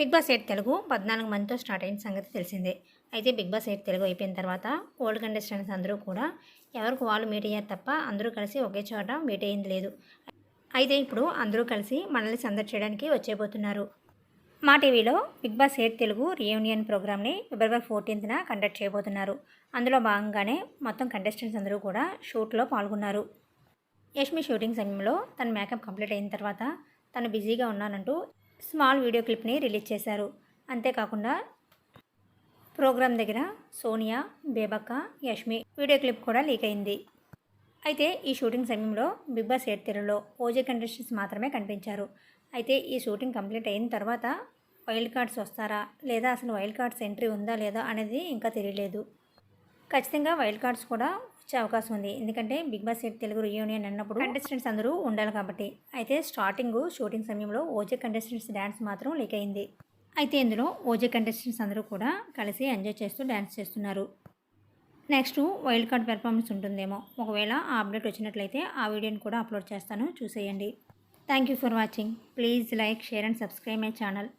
Big Boss eight Telugu పద్నాలుగు మందితో start అయిన సంగతి తెలిసిందే. అయితే బిగ్ బాస్ ఎయిట్ తెలుగు అయిపోయిన తర్వాత ఓల్డ్ కంటెస్టెంట్స్ అందరూ కూడా ఎవరికి వాళ్ళు మీట్ అయ్యారు తప్ప అందరూ కలిసి ఒకే చోట మీట్ అయ్యింది లేదు. అయితే ఇప్పుడు అందరూ కలిసి మనల్ని సందడి చేయడానికి వచ్చేపోతున్నారు మా టీవీలో Bigg Boss eight Telugu reunion ప్రోగ్రామ్ని ఫిబ్రవరి ఫోర్టీన్త్న కండక్ట్ చేయబోతున్నారు. అందులో భాగంగానే మొత్తం కంటెస్టెంట్స్ అందరూ కూడా షూట్లో పాల్గొన్నారు. యష్మి షూటింగ్ సమయంలో తన మేకప్ కంప్లీట్ అయిన తర్వాత తను బిజీగా ఉన్నానంటూ స్మాల్ వీడియో క్లిప్ని రిలీజ్ చేశారు. అంతేకాకుండా ప్రోగ్రాం దగ్గర సోనియా బేబక్క యష్మి వీడియో క్లిప్ కూడా లీక్ అయింది. అయితే ఈ షూటింగ్ సమయంలో బిగ్ బాస్ ఎయిట్ తెరలో ఓజే కంటెస్టెంట్స్ మాత్రమే కనిపించారు. అయితే ఈ షూటింగ్ కంప్లీట్ అయిన తర్వాత వైల్డ్ కార్డ్స్ వస్తారా? లేదా అసలు వైల్డ్ కార్డ్స్ ఎంట్రీ ఉందా లేదా అనేది ఇంకా తెలియలేదు. ఖచ్చితంగా వైల్డ్ కార్డ్స్ కూడా వచ్చే అవకాశం ఉంది. ఎందుకంటే Bigg Boss eight Telugu reunion అన్నప్పుడు కంటెస్టెంట్స్ అందరూ ఉండాలి కాబట్టి. అయితే స్టార్టింగ్ షూటింగ్ సమయంలో ఓజే కంటెస్టెంట్స్ డ్యాన్స్ మాత్రం లీక్ అయింది. అయితే ఇందులో ఓజే కంటెస్టెంట్స్ అందరూ కూడా కలిసి ఎంజాయ్ చేస్తూ డ్యాన్స్ చేస్తున్నారు. నెక్స్ట్ వైల్డ్ కార్డ్ పెర్ఫార్మెన్స్ ఉంటుందేమో. ఒకవేళ ఆ అప్డేట్ వచ్చినట్లయితే ఆ వీడియోని కూడా అప్లోడ్ చేస్తాను. చూసేయండి. Thank you for watching please like share and subscribe my channel